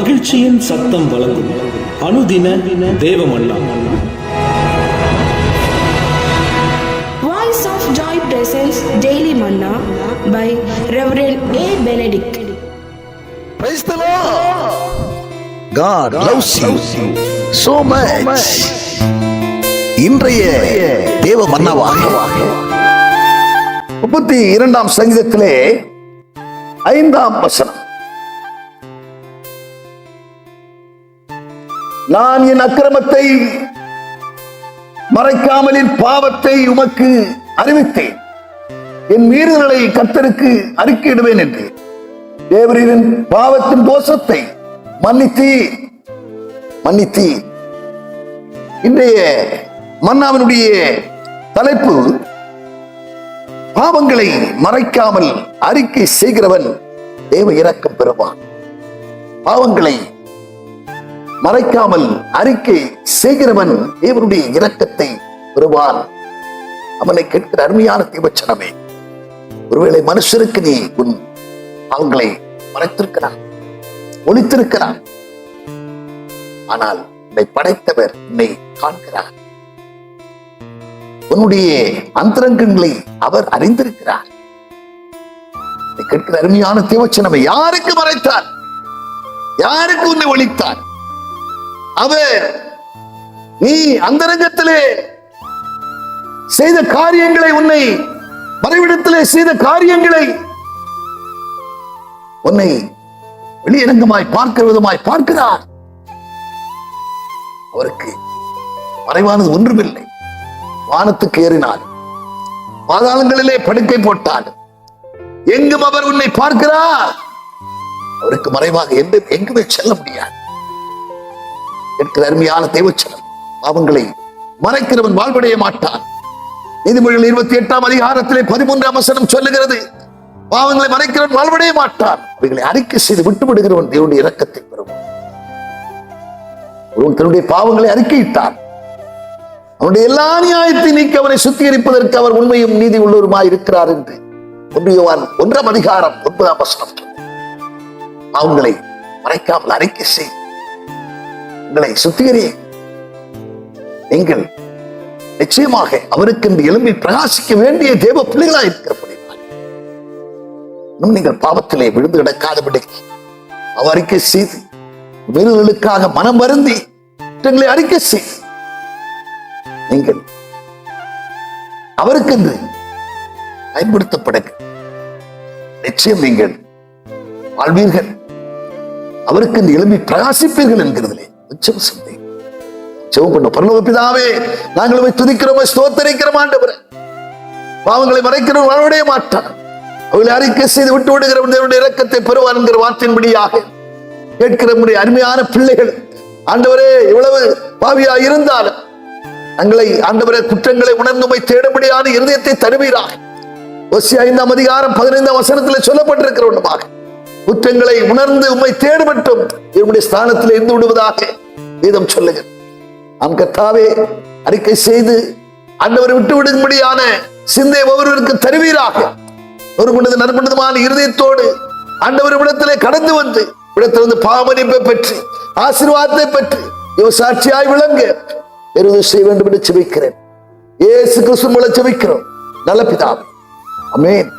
மகிழ்ச்சியின் சத்தம் வழங்கும் அனுதின தேவமல்லா Voice of Joy presents Daily Manna by Reverend A. Benedict. Praise the Lord. God loves you so much. இன்றைய தேவ மன்னவாக முப்பத்தி இரண்டாம் சங்கீதத்திலே ஐந்தாம் வசனம் நான் என் அக்கிரமத்தை மறைக்காமல் என் பாவத்தை உமக்கு அறிவித்தேன். என் மீறுதலை கத்தருக்கு அறிக்கையிடுவேன் என்று. தேவரின் பாவத்தின் தோஷத்தை மன்னித்தி மன்னித்தி இன்றைய மன்னாவினுடைய தலைப்பு பாவங்களை மறைக்காமல் அறிக்கை செய்கிறவன் தேவ இறக்கம் பெறுவான். பாவங்களை மறைக்காமல் அறிக்கை செய்கிறவன் தேவனுடைய இரக்கத்தை பெறுவான். அவனை கேட்கிற அருமையான தீபச்சனமே ஒருவேளை மனுஷருக்கு நீ உன் அவங்களை மறைத்திருக்கிறான் ஒழித்திருக்கிறான். ஆனால் உன்னை படைத்தவர் உன்னை காண்கிறார். உன்னுடைய அந்தரங்கங்களை அவர் அறிந்திருக்கிறார். கேட்கிற அருமையான தேவச்சனமை யாருக்கு மறைத்தார்? யாருக்கு உன்னை ஒழித்தார்? அவர் நீ அந்தரங்கத்திலே செய்த காரியங்களை உன்னை மறைவிடத்திலே செய்த காரியங்களை உன்னை வெளியரங்கமாய் பார்க்கிற விதமாய் பார்க்கிறார். அவருக்கு மறைவானது ஒன்றுமில்லை. வானத்துக்கு ஏறினார். பாதாளங்களிலே படுக்கை போட்டார். எங்கும் அவர் உன்னை பார்க்கிறார். அவருக்கு மறைவாக எந்த எங்குமே செல்ல முடியாது. என்கிற அருமையான தேவச்சனம். பாவங்களை மறைக்கிறவன் வாழ்வடைய மாட்டான். நீதிமொழிகள் இருபத்தி எட்டாம் அதிகாரத்திலே பதிமூன்றாம் வசனம் சொல்லுகிறது. பாவங்களை மறைக்கிறவன் வாழ்வடைய மாட்டான். அவைகளை அறிக்கை செய்து விட்டு விடுகிறவன் தேவனுடைய இரக்கத்தை பெறுவான். ஒருவன் தன்னுடைய பாவங்களை அறிக்கையிட்டான். அவனுடைய எல்லா நியாயத்தை நீக்கி அவனை சுத்திகரிப்பதற்கு அவர் உண்மையும் நீதி உள்ளவருமாய் இருக்கிறார் என்று ஒன்றியவான் ஒன்றாம் அதிகாரம் ஒன்பதாம் வசனம் அவங்களை பாவங்களை மறைக்காமல் அறிக்கை செய். உங்களை சுத்திகரி. நீங்கள் நிச்சயமாக அவருக்கு இந்த எலும்பை பிரகாசிக்க வேண்டிய தேவ பிள்ளைகளா இருக்கிறபடி நீங்கள் பாவத்திலே விழுந்து கிடக்காதபடி அவர் அறிக்கை செய்து வீரர்களுக்காக மனம் வருந்தி குற்றங்களை அறிக்கை செய் நீங்கள் அவருக்கென்று பயன்படுத்தப்படுங்க நிச்சயம் நீங்கள் வாழ்வீர்கள். அவருக்கு இந்த எலும்பி பிரகாசிப்பீர்கள் என்கிறதுலே. உச்சம் சிந்தை ஜெபம் பண்ண பரலோக பிதாவே நாங்கள் உம்மை துதிக்கிறோம் ஸ்தோத்தரிக்கிறோம் ஆண்டவரே. பாவங்களை மறைக்கிறோம் வாழ்வடைய மாட்டான் அவளை அறிக்கை செய்து விட்டு விடுகிறவன் தேவனுடைய இரக்கத்தை என்கிற வார்த்தையின்படியாக. கேட்கிற நம்முடைய அருமையான பிள்ளைகள். ஆண்டவரே இவ்வளவு பாவியா இருந்தாலும் தங்களை ஆண்டவரே குற்றங்களை உணர்ந்துமை தேடும்படியான இருதயத்தை தருவீராக. ஒசி ஐந்தாம் அதிகாரம் பதினைந்தாம் வசனத்தில் சொல்லப்பட்டிருக்கிற ஒன்றுமாக குற்றங்களை உணர்ந்து உம்மை தேடுபட்டும் என்னுடைய ஸ்தானத்தில் இருந்து விடுவதாக. வீதம் சொல்லுங்க நாம் கத்தாவே அறிக்கை செய்து ஆண்டவரை விட்டு விடும்படியான சிந்தை ஒவ்வொருவருக்கு தருவீராக. ஒரு கொண்டது நற்பண்டதுமான இருதயத்தோடு ஆண்டவர் இடத்திலே கடந்து வந்து இடத்திலிருந்து பாவமதிப்பை பெற்று ஆசீர்வாதத்தை பெற்று இவ சாட்சியாய் விளங்க எருது செய்ய வேண்டும் என்று செபிக்கிறேன். ஏசு கிறிஸ்து மூலம் செபிக்கிறோம். நல்ல பிதாவே. அமேன்